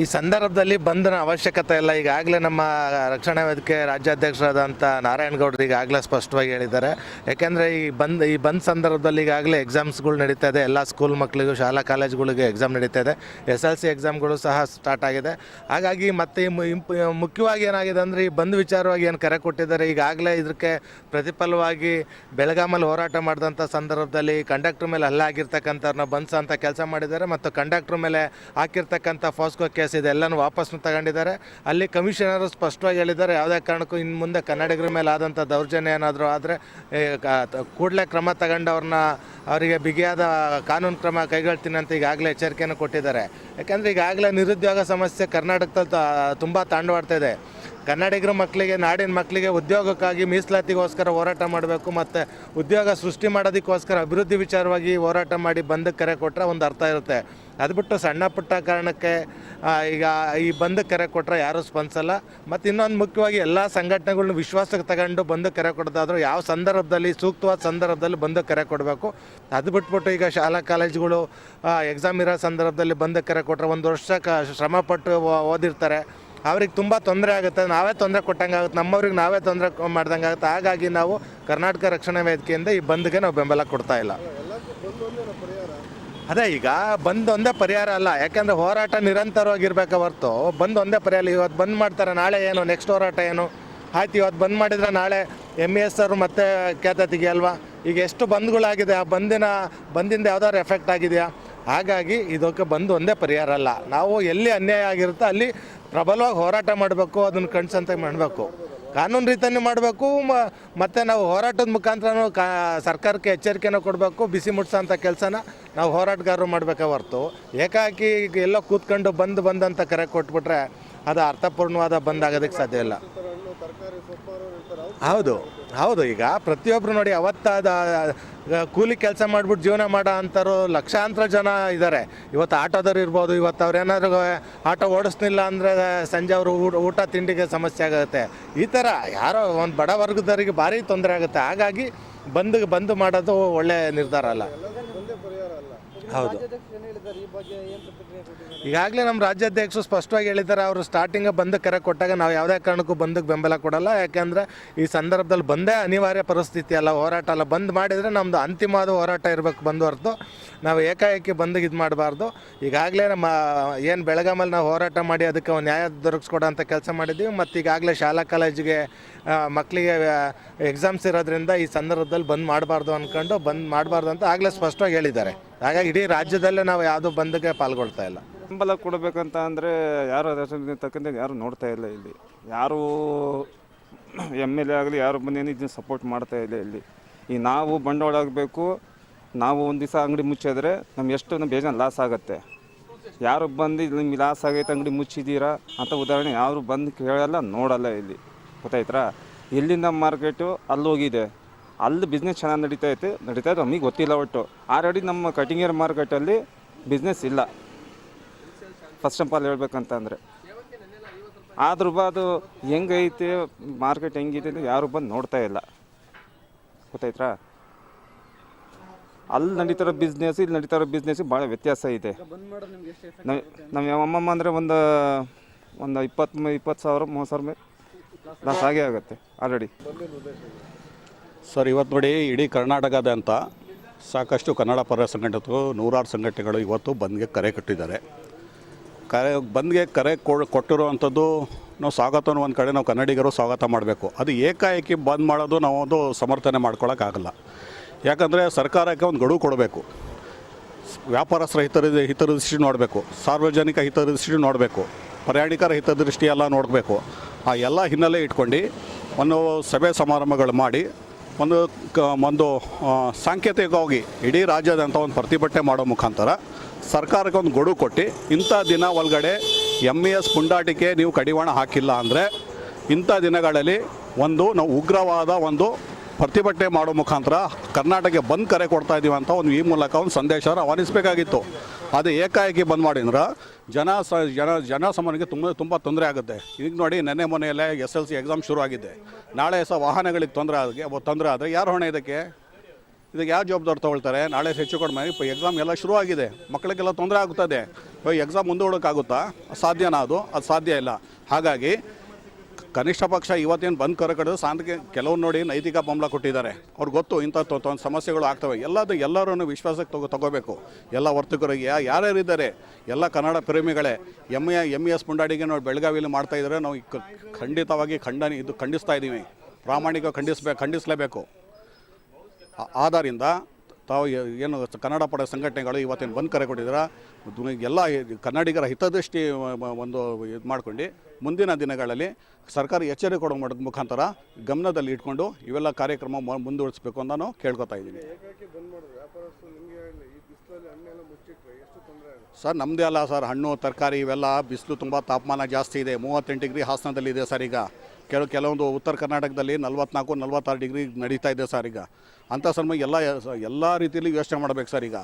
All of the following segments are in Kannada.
ಈ ಸಂದರ್ಭದಲ್ಲಿ ಬಂಧನ ಅವಶ್ಯಕತೆ ಇಲ್ಲ ಈಗಾಗಲೇ ನಮ್ಮ ರಕ್ಷಣಾ ವೇದಿಕೆ ರಾಜ್ಯಾಧ್ಯಕ್ಷರಾದಂಥ ನಾರಾಯಣಗೌಡರು ಈಗಾಗಲೇ ಸ್ಪಷ್ಟವಾಗಿ ಹೇಳಿದ್ದಾರೆ. ಯಾಕೆಂದರೆ ಈ ಬಂದ್ ಈ ಬಂದ್ ಸಂದರ್ಭದಲ್ಲಿ ಈಗಾಗಲೇ ಎಕ್ಸಾಮ್ಸ್ಗಳು ನಡೀತಾ ಇದೆ. ಎಲ್ಲ ಸ್ಕೂಲ್ ಮಕ್ಕಳಿಗೂ, ಶಾಲಾ ಕಾಲೇಜುಗಳಿಗೆ ಎಕ್ಸಾಮ್ ನಡೀತಾ ಇದೆ. ಎಸ್ ಎಲ್ ಸಿ ಎಕ್ಸಾಮ್ಗಳು ಸಹ ಸ್ಟಾರ್ಟ್ ಆಗಿದೆ. ಹಾಗಾಗಿ ಮತ್ತೆ ಮುಖ್ಯವಾಗಿ ಏನಾಗಿದೆ ಅಂದರೆ ಈ ಬಂದ್ ವಿಚಾರವಾಗಿ ಏನು ಕರೆ ಕೊಟ್ಟಿದ್ದಾರೆ. ಈಗಾಗಲೇ ಇದಕ್ಕೆ ಪ್ರತಿಫಲವಾಗಿ ಬೆಳಗಾಮಲ್ಲಿ ಹೋರಾಟ ಮಾಡಿದಂಥ ಸಂದರ್ಭದಲ್ಲಿ ಕಂಡಕ್ಟರ್ ಮೇಲೆ ಹಲ್ಲಾಗಿರ್ತಕ್ಕಂಥವ್ರನ್ನ ಬಂದ್ಸ ಅಂತ ಕೆಲಸ ಮಾಡಿದ್ದಾರೆ. ಮತ್ತು ಕಂಡಕ್ಟರ್ ಮೇಲೆ ಹಾಕಿರ್ತಕ್ಕಂಥ ಫಾಸ್ಕೋ ಕೇಸ್ ಇದೆಲ್ಲನೂ ವಾಪಸ್ ತಗೊಂಡಿದ್ದಾರೆ. ಅಲ್ಲಿ ಕಮಿಷನರು ಸ್ಪಷ್ಟವಾಗಿ ಹೇಳಿದ್ದಾರೆ, ಯಾವುದೇ ಕಾರಣಕ್ಕೂ ಇನ್ನು ಮುಂದೆ ಕನ್ನಡಿಗರ ಮೇಲೆ ಆದಂಥ ದೌರ್ಜನ್ಯ ಏನಾದರೂ ಆದರೆ ಕೂಡಲೇ ಕ್ರಮ ತಗೊಂಡವ್ರನ್ನ ಅವರಿಗೆ ಬಿಗಿಯಾದ ಕಾನೂನು ಕ್ರಮ ಕೈಗೊಳ್ತೀನಿ ಅಂತ ಈಗಾಗಲೇ ಎಚ್ಚರಿಕೆಯನ್ನು ಕೊಟ್ಟಿದ್ದಾರೆ. ಯಾಕೆಂದರೆ ಈಗಾಗಲೇ ನಿರುದ್ಯೋಗ ಸಮಸ್ಯೆ ಕರ್ನಾಟಕದಲ್ಲಿ ತುಂಬ ತಾಂಡವಾಡ್ತಾ ಇದೆ. ಕನ್ನಡಿಗರ ಮಕ್ಕಳಿಗೆ, ನಾಡಿನ ಮಕ್ಕಳಿಗೆ ಉದ್ಯೋಗಕ್ಕಾಗಿ ಮೀಸಲಾತಿಗೋಸ್ಕರ ಹೋರಾಟ ಮಾಡಬೇಕು ಮತ್ತು ಉದ್ಯೋಗ ಸೃಷ್ಟಿ ಮಾಡೋದಕ್ಕೋಸ್ಕರ ಅಭಿವೃದ್ಧಿ ವಿಚಾರವಾಗಿ ಹೋರಾಟ ಮಾಡಿ ಬಂದಕ್ಕೆ ಕರೆ ಕೊಟ್ಟರೆ ಒಂದು ಅರ್ಥ ಇರುತ್ತೆ. ಅದು ಬಿಟ್ಟು ಸಣ್ಣ ಪುಟ್ಟ ಕಾರಣಕ್ಕೆ ಈಗ ಈ ಬಂದ್ ಕರೆ ಕೊಟ್ಟರೆ ಯಾರೂ ಸ್ಪಂದಿಸಲ್ಲ. ಮತ್ತು ಇನ್ನೊಂದು ಮುಖ್ಯವಾಗಿ ಎಲ್ಲ ಸಂಘಟನೆಗಳ್ನ ವಿಶ್ವಾಸಕ್ಕೆ ತಗೊಂಡು ಬಂದು ಕರೆ ಕೊಡೋದಾದ್ರೂ ಯಾವ ಸಂದರ್ಭದಲ್ಲಿ, ಸೂಕ್ತವಾದ ಸಂದರ್ಭದಲ್ಲಿ ಬಂದು ಕರೆ ಕೊಡಬೇಕು. ಅದು ಬಿಟ್ಬಿಟ್ಟು ಈಗ ಶಾಲಾ ಕಾಲೇಜುಗಳು ಎಕ್ಸಾಮ್ ಇರೋ ಸಂದರ್ಭದಲ್ಲಿ ಬಂದು ಕರೆ ಕೊಟ್ಟರೆ ಒಂದು ವರ್ಷ ಕ ಶ್ರಮಪಟ್ಟು ಓದಿರ್ತಾರೆ. ಅವ್ರಿಗೆ ತುಂಬ ತೊಂದರೆ ಆಗುತ್ತೆ. ನಾವೇ ತೊಂದರೆ ಕೊಟ್ಟಂಗೆ ಆಗುತ್ತೆ ನಮ್ಮವ್ರಿಗೆ ನಾವೇ ತೊಂದರೆ ಮಾಡ್ದಂಗೆ ಆಗುತ್ತೆ ಹಾಗಾಗಿ ನಾವು ಕರ್ನಾಟಕ ರಕ್ಷಣಾ ವೇದಿಕೆಯಿಂದ ಈ ಬಂದ್ಗೆ ನಾವು ಬೆಂಬಲ ಕೊಡ್ತಾ ಇಲ್ಲ. ಅದೇ ಈಗ ಬಂದ್ ಒಂದೇ ಪರಿಹಾರ ಅಲ್ಲ. ಯಾಕಂದ್ರೆ ಹೋರಾಟ ನಿರಂತರವಾಗಿರ್ಬೇಕು ಹೊರತು. ಬಂದ್ ಒಂದೇ ಪರಿಹಾರ. ಇವತ್ತು ಬಂದ್ ಮಾಡ್ತಾರೆ ನಾಳೆ ಏನು? ನೆಕ್ಸ್ಟ್ ಹೋರಾಟ ಏನು? ಆಯ್ತು, ಇವತ್ತು ಬಂದ್ ಮಾಡಿದ್ರೆ ನಾಳೆ ಎಂ ಇ ಎಸ್ ಅವರು ಮತ್ತೆ ಖ್ಯಾತ ಅಲ್ವಾ? ಈಗ ಎಷ್ಟು ಬಂದ್ಗಳಾಗಿದೆ? ಆ ಬಂದಿನ, ಬಂದಿಂದ ಯಾವ್ದಾದ್ರು ಎಫೆಕ್ಟ್ ಆಗಿದೆಯಾ? ಹಾಗಾಗಿ ಇದಕ್ಕೆ ಬಂದು ಒಂದೇ ಪರಿಹಾರ ಅಲ್ಲ. ನಾವು ಎಲ್ಲಿ ಅನ್ಯಾಯ ಆಗಿರುತ್ತೋ ಅಲ್ಲಿ ಪ್ರಬಲವಾಗಿ ಹೋರಾಟ ಮಾಡಬೇಕು, ಅದನ್ನು ಕಣ್ಸಂತ ಮಾಡಬೇಕು. ಕಾನೂನು ರೀತಿಯೇ ಮಾಡಬೇಕು ಮತ್ತು ನಾವು ಹೋರಾಟದ ಮುಖಾಂತರ ಕಾ, ಸರ್ಕಾರಕ್ಕೆ ಎಚ್ಚರಿಕೆನ ಕೊಡಬೇಕು, ಬಿಸಿ ಮುಟ್ಸೋಂಥ ಕೆಲಸನ ನಾವು ಹೋರಾಟಗಾರರು ಮಾಡಬೇಕಾ ಹೊರ್ತು. ಏಕಾಕಿ ಎಲ್ಲೋ ಕೂತ್ಕೊಂಡು ಬಂದು ಬಂದಂತ ಕರೆ ಕೊಟ್ಬಿಟ್ರೆ ಅದು ಅರ್ಥಪೂರ್ಣವಾದ ಬಂದ್ ಆಗೋದಕ್ಕೆ ಸಾಧ್ಯ ಇಲ್ಲ. ಹೌದು ಹೌದು. ಈಗ ಪ್ರತಿಯೊಬ್ಬರು ನೋಡಿ ಅವತ್ತಾದ ಕೂಲಿ ಕೆಲಸ ಮಾಡ್ಬಿಟ್ಟು ಜೀವನ ಮಾಡೋ ಅಂಥವ್ರು ಲಕ್ಷಾಂತರ ಜನ ಇದ್ದಾರೆ ಇವತ್ತು ಆಟೋದವ್ರು ಇರ್ಬೋದು ಇವತ್ತು ಅವ್ರು ಏನಾದ್ರು ಆಟೋ ಓಡಿಸ್ಲಿಲ್ಲ ಅಂದರೆ ಸಂಜೆ ಅವರು ಊಟ ಊಟ ತಿಂಡಿಗೆ ಸಮಸ್ಯೆ ಆಗುತ್ತೆ. ಈ ಥರ ಯಾರೋ ಒಂದು ಬಡ ವರ್ಗದವರಿಗೆ ಭಾರಿ ತೊಂದರೆ ಆಗುತ್ತೆ. ಹಾಗಾಗಿ ಬಂದು ಬಂದು ಮಾಡೋದು ಒಳ್ಳೆ ನಿರ್ಧಾರ ಅಲ್ಲ. ಹೌದು. ಈಗಾಗಲೇ ನಮ್ಮ ರಾಜ್ಯಾಧ್ಯಕ್ಷರು ಸ್ಪಷ್ಟವಾಗಿ ಹೇಳಿದ್ದಾರೆ, ಅವರು ಸ್ಟಾರ್ಟಿಂಗ್ ಬಂದು ಕರೆ ಕೊಟ್ಟಾಗ ನಾವು ಯಾವುದೇ ಕಾರಣಕ್ಕೂ ಬಂದಕ್ಕೆ ಬೆಂಬಲ ಕೊಡಲ್ಲ. ಯಾಕೆಂದ್ರೆ ಈ ಸಂದರ್ಭದಲ್ಲಿ ಬಂದೇ ಅನಿವಾರ್ಯ ಪರಿಸ್ಥಿತಿ ಅಲ್ಲ, ಹೋರಾಟ ಅಲ್ಲ. ಬಂದ್ ಮಾಡಿದರೆ ನಮ್ಮದು ಅಂತಿಮವಾದ ಹೋರಾಟ ಇರಬೇಕು ಬಂದು ಹೊರತು. ನಾವು ಏಕಾಏಕಿ ಬಂದಿಗೆ ಇದು ಮಾಡಬಾರ್ದು. ಈಗಾಗಲೇ ನಮ್ಮ, ಏನು ಬೆಳಗಾಮಲ್ಲಿ ನಾವು ಹೋರಾಟ ಮಾಡಿ ಅದಕ್ಕೆ ನ್ಯಾಯ ದೊರಕಿಸ್ಕೊಡೋಂಥ ಕೆಲಸ ಮಾಡಿದ್ದೀವಿ ಮತ್ತು ಈಗಾಗಲೇ ಶಾಲಾ ಕಾಲೇಜಿಗೆ ಮಕ್ಕಳಿಗೆ ಎಕ್ಸಾಮ್ಸ್ ಇರೋದ್ರಿಂದ ಈ ಸಂದರ್ಭದಲ್ಲಿ ಬಂದ್ ಮಾಡಬಾರ್ದು ಅಂದ್ಕೊಂಡು ಬಂದ್ ಮಾಡಬಾರ್ದು ಅಂತ ಆಗಲೇ ಸ್ಪಷ್ಟವಾಗಿ ಹೇಳಿದ್ದಾರೆ. ಹಾಗಾಗಿ ಇಡೀ ರಾಜ್ಯದಲ್ಲೇ ನಾವು ಯಾವುದೋ ಬಂದ್ಗೆ ಪಾಲ್ಗೊಳ್ತಾ ಇಲ್ಲ. ಬೆಂಬಲ ಕೊಡಬೇಕಂತ ಅಂದರೆ ಯಾರು ಅದರ ತಕ್ಕಂತೆ ಯಾರು ನೋಡ್ತಾ ಇಲ್ಲ ಇಲ್ಲಿ. ಯಾರು ಎಂ ಎಲ್ ಎ ಆಗಲಿ, ಯಾರು ಬಂದೇನು ಇದನ್ನ ಸಪೋರ್ಟ್ ಮಾಡ್ತಾ ಇಲ್ಲ ಇಲ್ಲಿ. ಈ ನಾವು ಬಂಡವಾಳ ಆಗಬೇಕು, ನಾವು ಒಂದು ದಿವಸ ಅಂಗಡಿ ಮುಚ್ಚಿದ್ರೆ ನಮ್ಗೆ ಎಷ್ಟು ನಮ್ಮ ಲಾಸ್ ಆಗುತ್ತೆ. ಯಾರು ಬಂದು ಇಲ್ಲಿ ನಿಮ್ಗೆ ಲಾಸ್ ಆಗೈತೆ, ಅಂಗಡಿ ಮುಚ್ಚಿದ್ದೀರಾ ಅಂತ ಉದಾಹರಣೆ ಯಾರು ಬಂದು ಕೇಳಲ್ಲ, ನೋಡಲ್ಲ ಇಲ್ಲಿ. ಗೊತ್ತಾಯ್ತಾ? ಎಲ್ಲಿಂದ ಮಾರ್ಕೆಟು ಅಲ್ಲಿ ಹೋಗಿದೆ. ಅಲ್ಲಿ ಬಿಸ್ನೆಸ್ ಚೆನ್ನಾಗಿ ನಡೀತಾ ಐತೆ. ನಡೀತಾ ಇದೆ ನಮಗೆ ಗೊತ್ತಿಲ್ಲ ಒಟ್ಟು. ಆಲ್ರೆಡಿ ನಮ್ಮ ಕಟಿಂಗೇರ್ ಮಾರ್ಕೆಟಲ್ಲಿ ಬಿಸ್ನೆಸ್ ಇಲ್ಲ. ಫಸ್ಟ್ ಆಫ್ ಆಲ್ ಹೇಳ್ಬೇಕಂತ ಆದ್ರೂ ಆದ್ರೂ ಅದು ಹೆಂಗೈತೆ, ಮಾರ್ಕೆಟ್ ಹೆಂಗಿದೆ ಅಂತ ಯಾರು ಬಂದು ನೋಡ್ತಾ ಇಲ್ಲ. ಗೊತ್ತಾಯ್ತಾ ಅಲ್ಲಿ ನಡೀತಿರೋ ಬಿಸ್ನೆಸ್ ಇಲ್ಲಿ ನಡೀತಿರೋ ಬಿಸ್ನೆಸ್ ಭಾಳ ವ್ಯತ್ಯಾಸ ಇದೆ. ನಾವು ನಮ್ಮ ಅಮ್ಮಮ್ಮ ಅಂದರೆ ಒಂದು ಒಂದು ಇಪ್ಪತ್ತು ಇಪ್ಪತ್ತು ಸಾವಿರ, ಮೂವತ್ತು ಸಾವಿರ ಮೇಲೆ ಲಾಸ್ ಆಗೇ ಆಗುತ್ತೆ ಆಲ್ರೆಡಿ ಸರ್ ಇವತ್ತು ನೋಡಿ ಇಡೀ ಅಂತ ಸಾಕಷ್ಟು ಕನ್ನಡ ಪರ ಸಂಘಟನೆಗಳು ನೂರಾರು ಸಂಘಟನೆಗಳು ಇವತ್ತು ಬಂದ್ಗೆ ಕರೆ ಕಟ್ಟಿದ್ದಾರೆ. ಕರೆ ಬಂದ್ಗೆ ಕರೆ ಕೊ- ಕೊಟ್ಟಿರುವಂಥದ್ದು ನಾವು ಸ್ವಾಗತವನ್ನು ಒಂದು ಕಡೆ ನಾವು ಕನ್ನಡಿಗರು ಸ್ವಾಗತ ಮಾಡಬೇಕು. ಅದು ಏಕಾಏಕಿ ಬಂದ್ ಮಾಡೋದು ನಾವು ಒಂದು ಸಮರ್ಥನೆ ಮಾಡ್ಕೊಳ್ಳೋಕ್ಕಾಗಲ್ಲ ಯಾಕಂದರೆ ಸರ್ಕಾರಕ್ಕೆ ಒಂದು ಗಡುವು ಕೊಡಬೇಕು. ವ್ಯಾಪಾರಸ್ಥರ ಹಿತದ ಹಿತದೃಷ್ಟಿ ನೋಡಬೇಕು. ಸಾರ್ವಜನಿಕ ಹಿತದೃಷ್ಟಿ ನೋಡಬೇಕು. ಪ್ರಯಾಣಿಕರ ಹಿತದೃಷ್ಟಿ ಎಲ್ಲ ನೋಡಬೇಕು. ಆ ಎಲ್ಲ ಹಿನ್ನೆಲೆ ಇಟ್ಕೊಂಡು ಒಂದು ಸಭೆ ಸಮಾರಂಭಗಳು ಮಾಡಿ ಒಂದು ಕ, ಒಂದು ಸಾಂಕೇತಿಕವಾಗಿ ಇಡೀ ರಾಜ್ಯಾದ್ಯಂತ ಒಂದು ಪ್ರತಿಭಟನೆ ಮಾಡೋ ಮುಖಾಂತರ ಸರ್ಕಾರಕ್ಕೆ ಒಂದು ಗೊಡು ಕೊಟ್ಟು ಇಂಥ ದಿನ ಒಳಗಡೆ ಎಂ ಇ ಎಸ್ ಪುಂಡಾಟಿಕೆ ನೀವು ಕಡಿವಾಣ ಹಾಕಿಲ್ಲ ಅಂದರೆ ಇಂಥ ದಿನಗಳಲ್ಲಿ ಒಂದು ನಾವು ಉಗ್ರವಾದ ಒಂದು ಪ್ರತಿಭಟನೆ ಮಾಡೋ ಮುಖಾಂತರ ಕರ್ನಾಟಕಕ್ಕೆ ಬಂದ್ ಕರೆ ಕೊಡ್ತಾ ಇದ್ದೀವಿ ಅಂತ ಒಂದು ಈ ಮೂಲಕ ಒಂದು ಸಂದೇಶ ರವಾನಿಸಬೇಕಾಗಿತ್ತು. ಅದು ಏಕಾಏಕಿ ಬಂದ್ ಮಾಡಿದ್ರೆ? ಜನ ಸ, ಜನ ಜನಸಾಮಾನ್ಯರಿಗೆ ತುಂಬ ತುಂಬ ತೊಂದರೆ ಆಗುತ್ತೆ. ಈಗ ನೋಡಿ, ನೆನ್ನೆ ಮೊನ್ನೆಯಲ್ಲೇ ಎಸ್ ಎಲ್ ಸಿ ಎಕ್ಸಾಮ್ ಶುರು ಆಗಿದೆ. ನಾಳೆ ಸಹ ವಾಹನಗಳಿಗೆ ತೊಂದರೆ ಆಗಿ ತೊಂದರೆ ಆದರೆ ಯಾರು ಹೊಣೆ ಇದಕ್ಕೆ? ಇದಕ್ಕೆ ಯಾರು ಜವಾಬ್ದಾರಿ ತೊಗೊಳ್ತಾರೆ? ನಾಳೆ ಹೆಚ್ಚು ಕಡಿಮೆ ಎಕ್ಸಾಮ್ ಎಲ್ಲ ಶುರು ಆಗಿದೆ. ಮಕ್ಕಳಿಗೆಲ್ಲ ತೊಂದರೆ ಆಗುತ್ತದೆ ಎಕ್ಸಾಮ್ ಮುಂದೂಡೋಕ್ಕಾಗುತ್ತಾ? ಸಾಧ್ಯನಾ ಅದು? ಅದು ಸಾಧ್ಯ ಇಲ್ಲ. ಹಾಗಾಗಿ ಕನಿಷ್ಠ ಪಕ್ಷ ಇವತ್ತೇನು ಬಂದ್ ಕರೆ ಕಡಿದು ಸಾಂತಿಗೆ ಕೆಲವ್ರು ನೋಡಿ ನೈತಿಕ ಬೆಂಬಲ ಕೊಟ್ಟಿದ್ದಾರೆ. ಅವ್ರಿಗೆ ಗೊತ್ತು ಇಂಥ ಸಮಸ್ಯೆಗಳು ಆಗ್ತವೆ. ಎಲ್ಲದು ಎಲ್ಲರೂ ವಿಶ್ವಾಸಕ್ಕೆ ತಗೋ, ತಗೋಬೇಕು. ಎಲ್ಲ ವರ್ತಕರಿಗೆ ಯಾರ್ಯಾರಿದ್ದಾರೆ ಎಲ್ಲ ಕನ್ನಡ ಪ್ರೇಮಿಗಳೇ. ಎಂ ಎ ಎಂ ಎಸ್ ಮುಂಡಾಡಿಗೆ ನಾವು ಬೆಳಗಾವಿಯಲ್ಲಿ ಮಾಡ್ತಾ ಇದ್ದಾರೆ ನಾವು ಖಂಡಿತವಾಗಿ ಖಂಡನೆ, ಇದು ಖಂಡಿಸ್ತಾ ಇದ್ದೀವಿ. ಪ್ರಾಮಾಣಿಕ ಖಂಡಿಸ್ಬೇಕು ಖಂಡಿಸಲೇಬೇಕು. ಆದ್ದರಿಂದ ತಾವು ಏನು ಕನ್ನಡ ಪಡ ಸಂಘಟನೆಗಳು ಇವತ್ತೇನು ಬಂದ್ ಕರೆ ಕೊಟ್ಟಿದ್ದೀರಾ ಎಲ್ಲ ಕನ್ನಡಿಗರ ಹಿತದೃಷ್ಟಿ ಒಂದು ಇದು ಮಾಡ್ಕೊಂಡು ಮುಂದಿನ ದಿನಗಳಲ್ಲಿ ಸರ್ಕಾರ ಎಚ್ಚರಿಕೆ ಕೊಡೋ ಮಾಡ್- ಮುಖಾಂತರ ಗಮನದಲ್ಲಿ ಇಟ್ಕೊಂಡು ಇವೆಲ್ಲ ಕಾರ್ಯಕ್ರಮ ಮುಂದುವರಿಸಬೇಕು ಅಂತ ನಾವು ಕೇಳ್ಕೊತಾ ಇದ್ದೀನಿ. ಸರ್ ನಮ್ಮದೇ ಅಲ್ಲ ಸರ್ ಹಣ್ಣು ತರಕಾರಿ ಇವೆಲ್ಲ ಬಿಸಿಲು ತುಂಬ ತಾಪಮಾನ ಜಾಸ್ತಿ ಇದೆ. ಮೂವತ್ತೆಂಟು ಡಿಗ್ರಿ ಹಾಸನದಲ್ಲಿ ಇದೆ ಸರ್ ಈಗ. ಕೆಲವು ಕೆಲವೊಂದು ಉತ್ತರ ಕರ್ನಾಟಕದಲ್ಲಿ ನಲ್ವತ್ನಾಲ್ಕು ನಲ್ವತ್ತಾರು ಡಿಗ್ರಿ ನಡೀತಾ ಇದೆ ಸರ್ ಈಗ. ಅಂಥ ಸಮಯ ಎಲ್ಲ ಎಲ್ಲ ರೀತಿಯಲ್ಲಿ ಯೋಚನೆ ಮಾಡಬೇಕು ಸರ್ ಈಗ.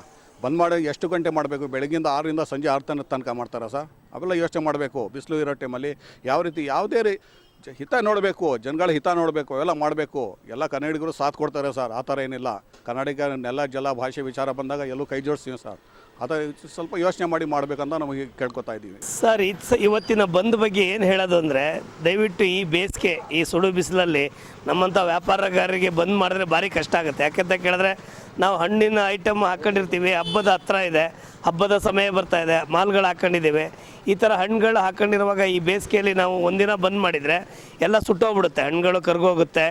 ಬಂದ್ ಮಾಡಿ ಎಷ್ಟು ಗಂಟೆ ಮಾಡಬೇಕು? ಬೆಳಗ್ಗಿಂದ ಆರರಿಂದ ಸಂಜೆ ಆರು ತನಕ ತನಕ ಮಾಡ್ತಾರಾ ಸರ್? ಅವೆಲ್ಲ ಯೋಚನೆ ಮಾಡಬೇಕು. ಬಿಸಿಲು ಇರೋ ಟೈಮಲ್ಲಿ ಯಾವ ರೀತಿ ಯಾವುದೇ ರೀ ಹಿತ ನೋಡಬೇಕು, ಜನಗಳ ಹಿತ ನೋಡಬೇಕು ಎಲ್ಲ ಮಾಡಬೇಕು. ಎಲ್ಲ ಕನ್ನಡಿಗರು ಸಾಥ್ ಕೊಡ್ತಾರೆ ಸರ್. ಆ ಥರ ಏನಿಲ್ಲ. ಕನ್ನಡಿಗ ನೆಲ ಜಲ ಭಾಷೆ ವಿಚಾರ ಬಂದಾಗ ಎಲ್ಲೂ ಕೈ ಜೋಡಿಸ್ತೀವಿ ಸರ್. ಅದು ಸ್ವಲ್ಪ ಯೋಚನೆ ಮಾಡಿ ಮಾಡಬೇಕಂತ ನಮಗೆ ಕೇಳ್ಕೊತಾ ಇದ್ದೀವಿ. ಸರ್, ಇದು ಇವತ್ತಿನ ಬಂದ್ ಬಗ್ಗೆ ಏನು ಹೇಳೋದು ಅಂದರೆ, ದಯವಿಟ್ಟು ಈ ಬೇಸಿಗೆ, ಈ ಸುಡು ಬಿಸಿಲಲ್ಲಿ ನಮ್ಮಂಥ ವ್ಯಾಪಾರಗಾರರಿಗೆ ಬಂದ್ ಮಾಡಿದ್ರೆ ಭಾರಿ ಕಷ್ಟ ಆಗುತ್ತೆ. ಯಾಕೆಂತ ಕೇಳಿದ್ರೆ ನಾವು ಹಣ್ಣಿನ ಐಟಮ್ ಹಾಕೊಂಡಿರ್ತೀವಿ, ಹಬ್ಬದ ಹತ್ರ ಇದೆ, ಹಬ್ಬದ ಸಮಯ ಬರ್ತಾ ಇದೆ, ಮಾಲ್ಗಳು ಹಾಕ್ಕೊಂಡಿದ್ದೀವಿ ಈ ಥರ ಹಣ್ಣುಗಳು ಹಾಕೊಂಡಿರುವಾಗ ಈ ಬೇಸಿಗೆಯಲ್ಲಿ ನಾವು ಒಂದಿನ ಬಂದ್ ಮಾಡಿದರೆ ಎಲ್ಲ ಸುಟ್ಟೋಗ್ಬಿಡುತ್ತೆ. ಹಣ್ಣುಗಳು ಕರ್ಗೋಗುತ್ತೆ,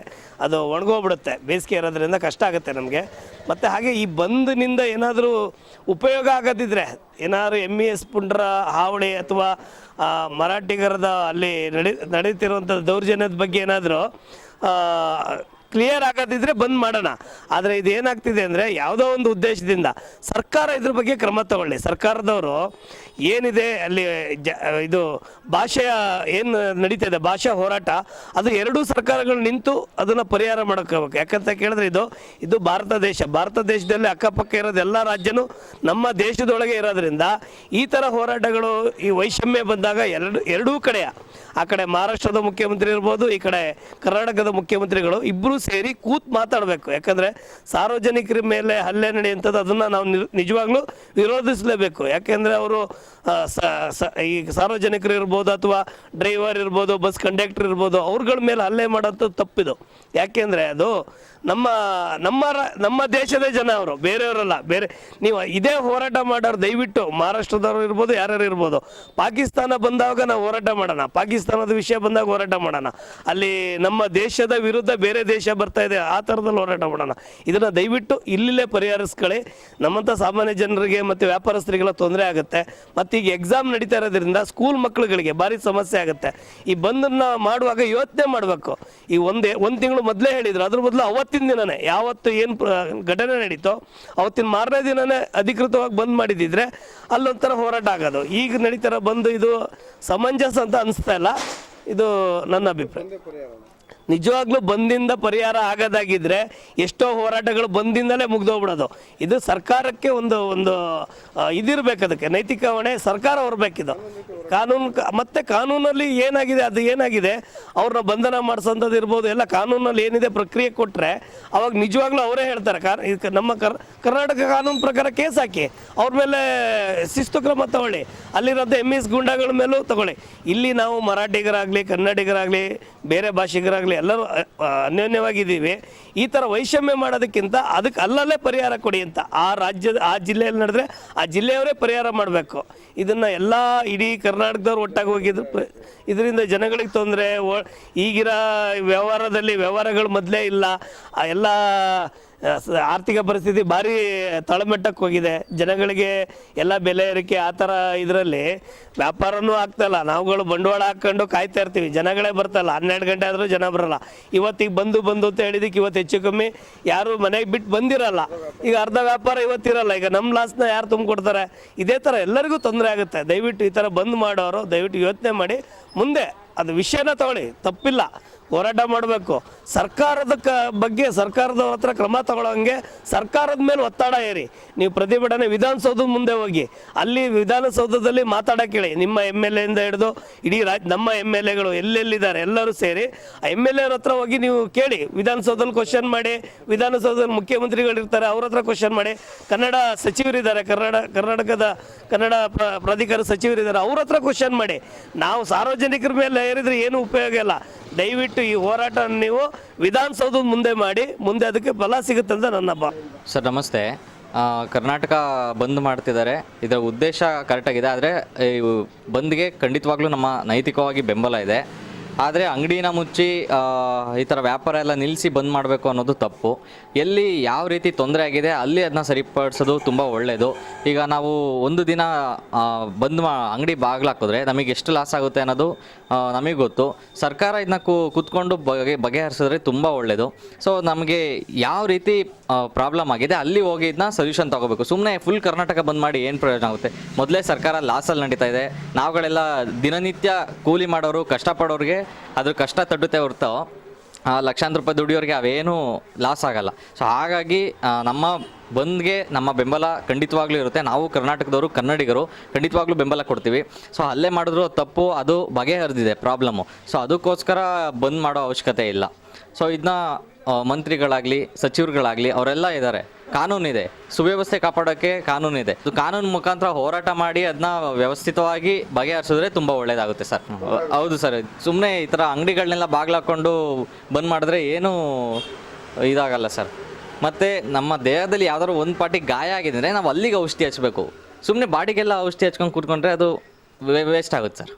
ಅದು ಒಣಗೋಗ್ಬಿಡುತ್ತೆ. ಬೇಸಿಗೆ ಇರೋದ್ರಿಂದ ಕಷ್ಟ ಆಗುತ್ತೆ ನಮಗೆ. ಮತ್ತು ಹಾಗೆ ಈ ಬಂದ್ನಿಂದ ಏನಾದರೂ ಉಪಯೋಗ ಆಗದಿದ್ರೆ, ಏನಾದರೂ ಎಂ ಇ ಎಸ್ ಪುಂಡ್ರ ಹಾವಳಿ ಅಥವಾ ಮರಾಠಿಗರದ ಅಲ್ಲಿ ನಡಿ ನಡೀತಿರುವಂಥ ದೌರ್ಜನ್ಯದ ಬಗ್ಗೆ ಏನಾದರೂ ಕ್ಲಿಯರ್ ಆಗೋದಿದ್ರೆ ಬಂದ್ ಮಾಡೋಣ. ಆದರೆ ಇದು ಏನಾಗ್ತಿದೆ ಅಂದರೆ ಯಾವುದೋ ಒಂದು ಉದ್ದೇಶದಿಂದ ಸರ್ಕಾರ ಇದ್ರ ಬಗ್ಗೆ ಕ್ರಮ ತಗೊಳ್ಳಿ. ಸರ್ಕಾರದವರು ಏನಿದೆ ಅಲ್ಲಿ ಜ, ಇದು ಭಾಷೆಯ ಏನು ಇದೆ, ಭಾಷಾ ಹೋರಾಟ, ಅದು ಎರಡೂ ಸರ್ಕಾರಗಳು ನಿಂತು ಅದನ್ನು ಪರಿಹಾರ ಮಾಡೋಕ್ಕಾಗಬೇಕು ಯಾಕಂತ ಕೇಳಿದ್ರೆ ಇದು ಇದು ಭಾರತ ದೇಶ. ಭಾರತ ದೇಶದಲ್ಲಿ ಅಕ್ಕಪಕ್ಕ ಇರೋದು ಎಲ್ಲ ರಾಜ್ಯನೂ ನಮ್ಮ ದೇಶದೊಳಗೆ ಇರೋದ್ರಿಂದ ಈ ಥರ ಹೋರಾಟಗಳು ಈ ವೈಷಮ್ಯ ಬಂದಾಗ ಎರಡು, ಎರಡೂ ಕಡೆಯ ಆ ಕಡೆ ಮಹಾರಾಷ್ಟ್ರದ ಮುಖ್ಯಮಂತ್ರಿ ಇರ್ಬೋದು, ಈ ಕಡೆ ಕರ್ನಾಟಕದ ಮುಖ್ಯಮಂತ್ರಿಗಳು ಇಬ್ಬರೂ ಸೇರಿ ಕೂತ್ ಮಾತಾಡಬೇಕು. ಯಾಕಂದರೆ ಸಾರ್ವಜನಿಕರ ಮೇಲೆ ಹಲ್ಲೆ ನಡೆಯುವಂಥದ್ದು ಅದನ್ನು ನಾವು ನಿಜವಾಗ್ಲೂ ವಿರೋಧಿಸಲೇಬೇಕು. ಯಾಕೆಂದರೆ ಅವರು ಈ ಸಾರ್ವಜನಿಕರು ಇರ್ಬೋದು ಅಥವಾ ಡ್ರೈವರ್ ಇರ್ಬೋದು, ಬಸ್ ಕಂಡಕ್ಟರ್ ಇರ್ಬೋದು, ಅವ್ರಗಳ ಮೇಲೆ ಹಲ್ಲೆ ಮಾಡೋಂಥದ್ದು ತಪ್ಪಿದು. ಯಾಕೆಂದರೆ ಅದು ನಮ್ಮ ನಮ್ಮ ನಮ್ಮ ದೇಶದ ಜನ ಅವರು, ಬೇರೆಯವರಲ್ಲ, ಬೇರೆ, ನೀವು ಇದೇ ಹೋರಾಟ ಮಾಡೋರು ದಯವಿಟ್ಟು, ಮಹಾರಾಷ್ಟ್ರದವ್ರು ಇರ್ಬೋದು, ಯಾರ್ಯಾರು ಇರ್ಬೋದು, ಪಾಕಿಸ್ತಾನ ಬಂದಾಗ ನಾವು ಹೋರಾಟ ಮಾಡೋಣ, ಪಾಕಿಸ್ತಾನದ ವಿಷಯ ಬಂದಾಗ ಹೋರಾಟ ಮಾಡೋಣ, ಅಲ್ಲಿ ನಮ್ಮ ದೇಶದ ವಿರುದ್ಧ ಬೇರೆ ದೇಶ ಬರ್ತಾ ಇದೆ, ಆ ಥರದಲ್ಲಿ ಹೋರಾಟ ಮಾಡೋಣ. ಇದನ್ನು ದಯವಿಟ್ಟು ಇಲ್ಲಿಲ್ಲೇ ಪರಿಹರಿಸ್ಕೊಳ್ಳಿ. ನಮ್ಮಂಥ ಸಾಮಾನ್ಯ ಜನರಿಗೆ ಮತ್ತು ವ್ಯಾಪಾರಸ್ಥರಿಗೆಲ್ಲ ತೊಂದರೆ ಆಗುತ್ತೆ. ಮತ್ತು ಈಗ ಎಕ್ಸಾಮ್ ನಡೀತಾ ಇರೋದ್ರಿಂದ ಸ್ಕೂಲ್ ಮಕ್ಕಳುಗಳಿಗೆ ಭಾರಿ ಸಮಸ್ಯೆ ಆಗುತ್ತೆ. ಈ ಬಂದನ್ನು ಮಾಡುವಾಗ ಯೋಚನೆ ಮಾಡಬೇಕು. ಈ ಒಂದೇ, ಒಂದು ತಿಂಗಳು ಮೊದಲೇ ಹೇಳಿದ್ರು, ಅದ್ರ ಬದಲು ಅವತ್ತಿನ ದಿನನೇ, ಯಾವತ್ತು ಏನು ಘಟನೆ ನಡೀತೋ, ಅವತ್ತಿನ ಮಾರನೇ ದಿನನೇ ಅಧಿಕೃತವಾಗಿ ಬಂದ್ ಮಾಡಿದಿದ್ರೆ, ಅಲ್ಲೊಂಥರ ಹೋರಾಟ ಆಗೋದು. ಈಗ ನಡೀತಾರ ಬಂದು ಇದು ಸಮಂಜಸ ಅಂತ ಅನಿಸ್ತಾ ಇಲ್ಲ. ಇದು ನನ್ನ ಅಭಿಪ್ರಾಯ. ನಿಜವಾಗ್ಲೂ ಬಂದಿಂದ ಪರಿಹಾರ ಆಗೋದಾಗಿದ್ರೆ ಎಷ್ಟೋ ಹೋರಾಟಗಳು ಬಂದಿಂದಲೇ ಮುಗ್ದೋಗ್ಬಿಡೋದು. ಇದು ಸರ್ಕಾರಕ್ಕೆ ಒಂದು ಒಂದು ಇದಿರಬೇಕು ಅದಕ್ಕೆ. ನೈತಿಕ ಹೊಣೆ ಸರ್ಕಾರ ಹೊರಬೇಕಿದು. ಕಾನೂನು ಮತ್ತೆ ಕಾನೂನಲ್ಲಿ ಏನಾಗಿದೆ, ಅದು ಏನಾಗಿದೆ, ಅವ್ರನ್ನ ಬಂಧನ ಮಾಡಿಸೋಂಥದ್ದು ಇರ್ಬೋದು, ಎಲ್ಲ ಕಾನೂನಲ್ಲಿ ಏನಿದೆ ಪ್ರಕ್ರಿಯೆ ಕೊಟ್ಟರೆ ಅವಾಗ ನಿಜವಾಗ್ಲೂ ಅವರೇ ಹೇಳ್ತಾರೆ. ನಮ್ಮ ಕರ್, ಕರ್ನಾಟಕ ಕಾನೂನು ಪ್ರಕಾರ ಕೇಸ್ ಹಾಕಿ, ಅವ್ರ ಮೇಲೆ ಶಿಸ್ತು ಕ್ರಮ ತಗೊಳ್ಳಿ. ಅಲ್ಲಿರೋದು ಎಂ ಎಸ್ ಗುಂಡಾಗಳ ಮೇಲೂ ತಗೊಳ್ಳಿ. ಇಲ್ಲಿ ನಾವು ಮರಾಠಿಗರಾಗಲಿ, ಕನ್ನಡಿಗರಾಗಲಿ, ಬೇರೆ ಭಾಷಿಗರಾಗಲಿ ಎಲ್ಲರೂ ಅನ್ಯೋನ್ಯವಾಗಿದ್ದೀವಿ. ಈ ಥರ ವೈಷಮ್ಯ ಮಾಡೋದಕ್ಕಿಂತ ಅದಕ್ಕೆ ಅಲ್ಲಲ್ಲೇ ಪರಿಹಾರ ಕೊಡಿ ಅಂತ ಆ ರಾಜ್ಯದ, ಆ ಜಿಲ್ಲೆಯಲ್ಲಿ ನಡೆದ್ರೆ ಆ ಜಿಲ್ಲೆಯವರೇ ಪರಿಹಾರ ಮಾಡಬೇಕು. ಇದನ್ನು ಎಲ್ಲ ಇಡೀ ಕರ್ನಾಟಕದವ್ರು ಒಟ್ಟಾಗಿ ಹೋಗಿದ್ರು. ಇದರಿಂದ ಜನಗಳಿಗೆ ತೊಂದರೆ ಈಗಿರೋ ವ್ಯವಹಾರದಲ್ಲಿ ವ್ಯವಹಾರಗಳು ಮೊದಲೇ ಇಲ್ಲ. ಆ ಎಲ್ಲ ಆರ್ಥಿಕ ಪರಿಸ್ಥಿತಿ ಭಾರಿ ತಳಮಟ್ಟಕ್ಕೆ ಹೋಗಿದೆ. ಜನಗಳಿಗೆ ಎಲ್ಲ ಬೆಲೆ ಏರಿಕೆ ಆ ಥರ ಇದರಲ್ಲಿ ವ್ಯಾಪಾರನೂ ಆಗ್ತಾಯಿಲ್ಲ ನಾವುಗಳು ಬಂಡವಾಳ ಹಾಕ್ಕೊಂಡು ಕಾಯ್ತಾ ಇರ್ತೀವಿ. ಜನಗಳೇ ಬರ್ತಲ್ಲ ಹನ್ನೆರಡು ಗಂಟೆ ಆದರೂ ಜನ ಬರಲ್ಲ. ಇವತ್ತಿಗೆ ಬಂದು ಬಂದು ಅಂತ ಹೇಳಿದಕ್ಕೆ ಇವತ್ತು ಹೆಚ್ಚು ಕಮ್ಮಿ ಯಾರು ಮನೆಗೆ ಬಿಟ್ಟು ಬಂದಿರಲ್ಲ. ಈಗ ಅರ್ಧ ವ್ಯಾಪಾರ ಇವತ್ತಿರಲ್ಲ ಈಗ ನಮ್ಮ ಲಾಸ್ನ ಯಾರು ತುಂಬಿಕೊಡ್ತಾರೆ? ಇದೇ ಥರ ಎಲ್ಲರಿಗೂ ತೊಂದರೆ ಆಗುತ್ತೆ. ದಯವಿಟ್ಟು ಈ ಥರ ಬಂದ್ ಮಾಡೋರು, ದಯವಿಟ್ಟು ಯೋಚನೆ ಮಾಡಿ. ಮುಂದೆ ಅದು ವಿಷಯನ ತಗೊಳ್ಳಿ. ತಪ್ಪಿಲ್ಲ. ಹೋರಾಟ ಮಾಡಬೇಕು. ಸರ್ಕಾರದ ಕ ಬಗ್ಗೆ ಸರ್ಕಾರದವ್ರ ಹತ್ರ ಕ್ರಮ ತಗೊಳ್ಳೋಂಗೆ ಸರ್ಕಾರದ ಮೇಲೆ ಒತ್ತಡ ಏರಿ ನೀವು ಪ್ರತಿಭಟನೆ ವಿಧಾನಸೌಧದ ಮುಂದೆ ಹೋಗಿ. ಅಲ್ಲಿ ವಿಧಾನಸೌಧದಲ್ಲಿ ಮಾತಾಡೋಕೆ ಹೇಳಿ ನಿಮ್ಮ ಎಂ ಎಲ್ ಎಯಿಂದ ಹಿಡಿದು ಇಡೀ ರಾಜ್ ನಮ್ಮ ಎಂ ಎಲ್ ಎಗಳು ಎಲ್ಲೆಲ್ಲಿದ್ದಾರೆ ಎಲ್ಲರೂ ಸೇರಿ ಆ ಎಂ ಎಲ್ ಎರ ಹತ್ರ ಹೋಗಿ ನೀವು ಕೇಳಿ. ವಿಧಾನಸೌಧದಲ್ಲಿ ಕ್ವಶನ್ ಮಾಡಿ. ವಿಧಾನಸೌಧದಲ್ಲಿ ಮುಖ್ಯಮಂತ್ರಿಗಳು ಇರ್ತಾರೆ ಅವ್ರ ಹತ್ರ ಕ್ವಶನ್ ಮಾಡಿ. ಕನ್ನಡ ಸಚಿವರಿದ್ದಾರೆ ಕನ್ನಡ ಕರ್ನಾಟಕದ ಕನ್ನಡ ಪ್ರ- ಪ್ರಾಧಿಕಾರ ಸಚಿವರಿದ್ದಾರೆ, ಅವ್ರ ಹತ್ರ ಕ್ವಶನ್ ಮಾಡಿ. ನಾವು ಸಾರ್ವಜನಿಕರ ಮೇಲೆ ಏರಿದ್ರೆ ಏನು ಉಪಯೋಗ ಇಲ್ಲ. ದಯವಿಟ್ಟು ಈ ಹೋರಾಟ ನೀವು ವಿಧಾನಸೌಧದ ಮುಂದೆ ಮಾಡಿ, ಮುಂದೆ ಅದಕ್ಕೆ ಫಲ ಸಿಗುತ್ತೆ ಅಂತ ನನ್ನ ಬಾ ಸರ್, ನಮಸ್ತೆ. ಕರ್ನಾಟಕ ಬಂದ್ ಮಾಡ್ತಿದ್ದಾರೆ. ಇದರ ಉದ್ದೇಶ ಕರೆಕ್ಟಾಗಿದೆ ಆದರೆ ಬಂದ್ಗೆ ಖಂಡಿತವಾಗ್ಲೂ ನಮ್ಮ ನೈತಿಕವಾಗಿ ಬೆಂಬಲ ಇದೆ. ಆದರೆ ಅಂಗಡಿನ ಮುಚ್ಚಿ ಈ ಥರ ವ್ಯಾಪಾರ ಎಲ್ಲ ನಿಲ್ಲಿಸಿ ಬಂದ್ ಮಾಡಬೇಕು ಅನ್ನೋದು ತಪ್ಪು. ಎಲ್ಲಿ ಯಾವ ರೀತಿ ತೊಂದರೆ ಆಗಿದೆ ಅಲ್ಲಿ ಅದನ್ನ ಸರಿಪಡಿಸೋದು ತುಂಬ ಒಳ್ಳೆಯದು ಈಗ ನಾವು ಒಂದು ದಿನ ಬಂದ್ ಮಾ, ಅಂಗಡಿ ಬಾಗಿಲಾಕಿದ್ರೆ ನಮಗೆ ಎಷ್ಟು ಲಾಸ್ ಆಗುತ್ತೆ ಅನ್ನೋದು ನಮಗೆ ಗೊತ್ತು. ಸರ್ಕಾರ ಇದನ್ನ ಕೂತ್ಕೊಂಡು ಬಗೆ, ಬಗೆಹರಿಸಿದ್ರೆ ತುಂಬ ಒಳ್ಳೆಯದು ಸೊ ನಮಗೆ ಯಾವ ರೀತಿ ಪ್ರಾಬ್ಲಮ್ ಆಗಿದೆ ಅಲ್ಲಿ ಹೋಗಿ ಇದನ್ನ ಸೊಲ್ಯೂಷನ್ ತಗೋಬೇಕು. ಸುಮ್ಮನೆ ಫುಲ್ ಕರ್ನಾಟಕ ಬಂದ್ ಮಾಡಿ ಏನು ಪ್ರಯೋಜನ ಆಗುತ್ತೆ? ಮೊದಲೇ ಸರ್ಕಾರ ಲಾಸಲ್ಲಿ ನಡೀತಾ ಇದೆ. ನಾವುಗಳೆಲ್ಲ ದಿನನಿತ್ಯ ಕೂಲಿ ಮಾಡೋರು, ಕಷ್ಟಪಡೋರಿಗೆ ಅದ್ರ ಕಷ್ಟ ತಡ್ಡುತ್ತೆ ಹೊರತು ಲಕ್ಷಾಂತರ ರೂಪಾಯಿ ದುಡಿಯೋರಿಗೆ ಅವೇನು ಲಾಸ್ ಆಗಲ್ಲ. ಸೊ ಹಾಗಾಗಿ ನಮ್ಮ ಬಂದ್ಗೆ ನಮ್ಮ ಬೆಂಬಲ ಖಂಡಿತವಾಗ್ಲೂ ಇರುತ್ತೆ. ನಾವು ಕರ್ನಾಟಕದವರು, ಕನ್ನಡಿಗರು, ಖಂಡಿತವಾಗ್ಲೂ ಬೆಂಬಲ ಕೊಡ್ತೀವಿ. ಸೊ ಅಲ್ಲೇ ಮಾಡಿದ್ರು ತಪ್ಪು, ಅದು ಬಗೆಹರಿದಿದೆ ಪ್ರಾಬ್ಲಮ್ಮು ಸೊ ಅದಕ್ಕೋಸ್ಕರ ಬಂದ್ ಮಾಡೋ ಅವಶ್ಯಕತೆ ಇಲ್ಲ. ಸೊ ಇದನ್ನ ಮಂತ್ರಿಗಳಾಗಲಿ, ಸಚಿವರುಗಳಾಗಲಿ, ಅವರೆಲ್ಲ ಇದ್ದಾರೆ. ಕಾನೂನಿದೆ. ಸುವ್ಯವಸ್ಥೆ ಕಾಪಾಡೋಕ್ಕೆ ಕಾನೂನಿದೆ. ಇದು ಕಾನೂನು ಮುಖಾಂತರ ಹೋರಾಟ ಮಾಡಿ ಅದನ್ನ ವ್ಯವಸ್ಥಿತವಾಗಿ ಬಗೆಹರಿಸಿದ್ರೆ ತುಂಬ ಒಳ್ಳೇದಾಗುತ್ತೆ ಸರ್. ಹೌದು ಸರ್. ಸುಮ್ಮನೆ ಈ ಥರ ಅಂಗಡಿಗಳನ್ನೆಲ್ಲ ಬಾಗ್ಲಾಕೊಂಡು ಬಂದ್ ಮಾಡಿದ್ರೆ ಏನೂ ಇದಾಗಲ್ಲ ಸರ್. ಮತ್ತು ನಮ್ಮ ದೇಹದಲ್ಲಿ ಯಾವ್ದಾದ್ರು ಒಂದು ಪಾಟಿ ಗಾಯ ಆಗಿದ್ರೆ ನಾವು ಅಲ್ಲಿಗೆ ಔಷಧಿ ಹಚ್ಚಬೇಕು ಸುಮ್ಮನೆ ಬಾಡಿಗೆಲ್ಲ ಔಷಧಿ ಹಚ್ಕೊಂಡು ಕೂತ್ಕೊಂಡ್ರೆ ಅದು ವೇಸ್ಟ್ ಆಗುತ್ತೆ ಸರ್.